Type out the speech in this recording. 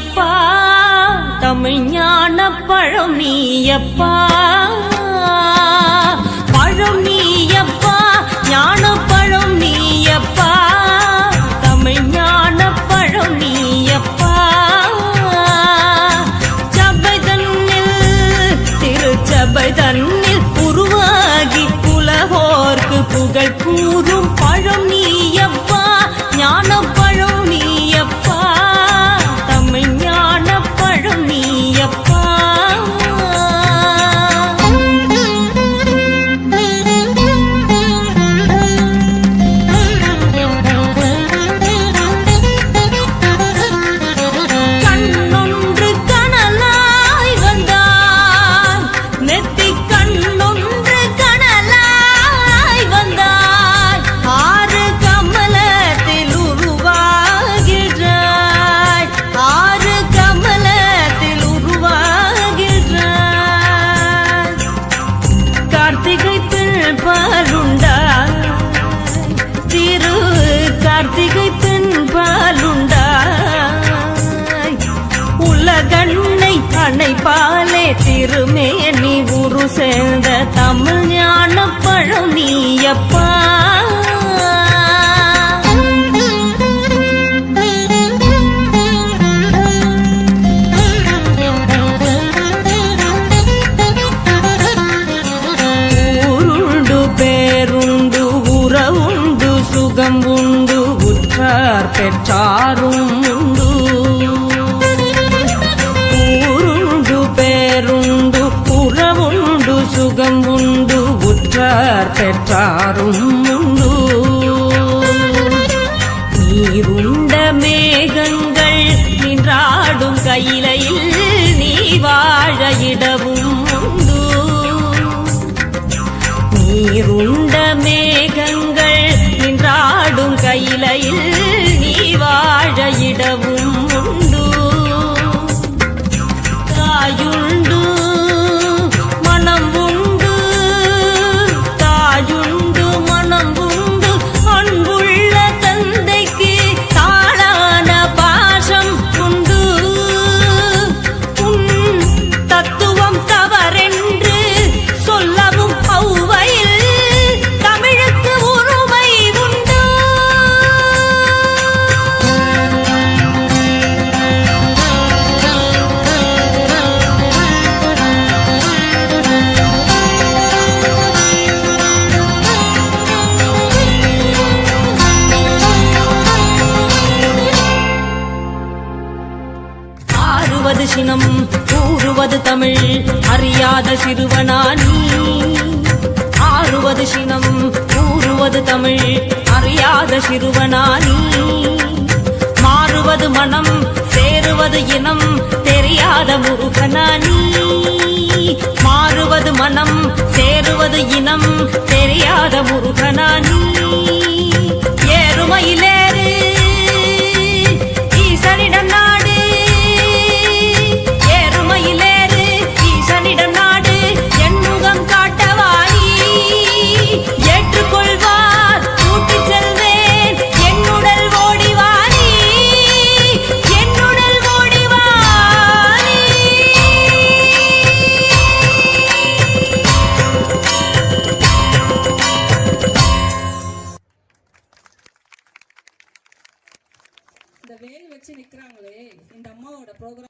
நீயப்பா தமிழ் ஞான பழம் நீயப்பா. உலகண்ணை அணைப்பாலே திருமேனி உரு சேர்ந்த தமிழ் ஞான பழம் நீயப்பா பேருண்டு உறவுண்டு சுகம் உண்டு உற்றார் பெற்றாரும் உண்டு. பெற்றாரும் உண்டு நீருண்ட மேகங்கள் நின்றாடும் கையிலையில் நீ வாழ இடவும் ஆறுவது சினம் கூறுவது தமிழ் அறியாத சிறுவனானி ஆறுவது சினம் கூறுவது தமிழ் அறியாத சிறுவனானி மாறுவது மனம் சேருவது இனம் தெரியாத முருகனானி மாறுவது மனம் சேருவது இனம் தெரியாத முருகனானி ஏறுமையிலேறு வச்சு நிக்கிறாங்களே இந்த அம்மாவோட ப்ரோக்ராம்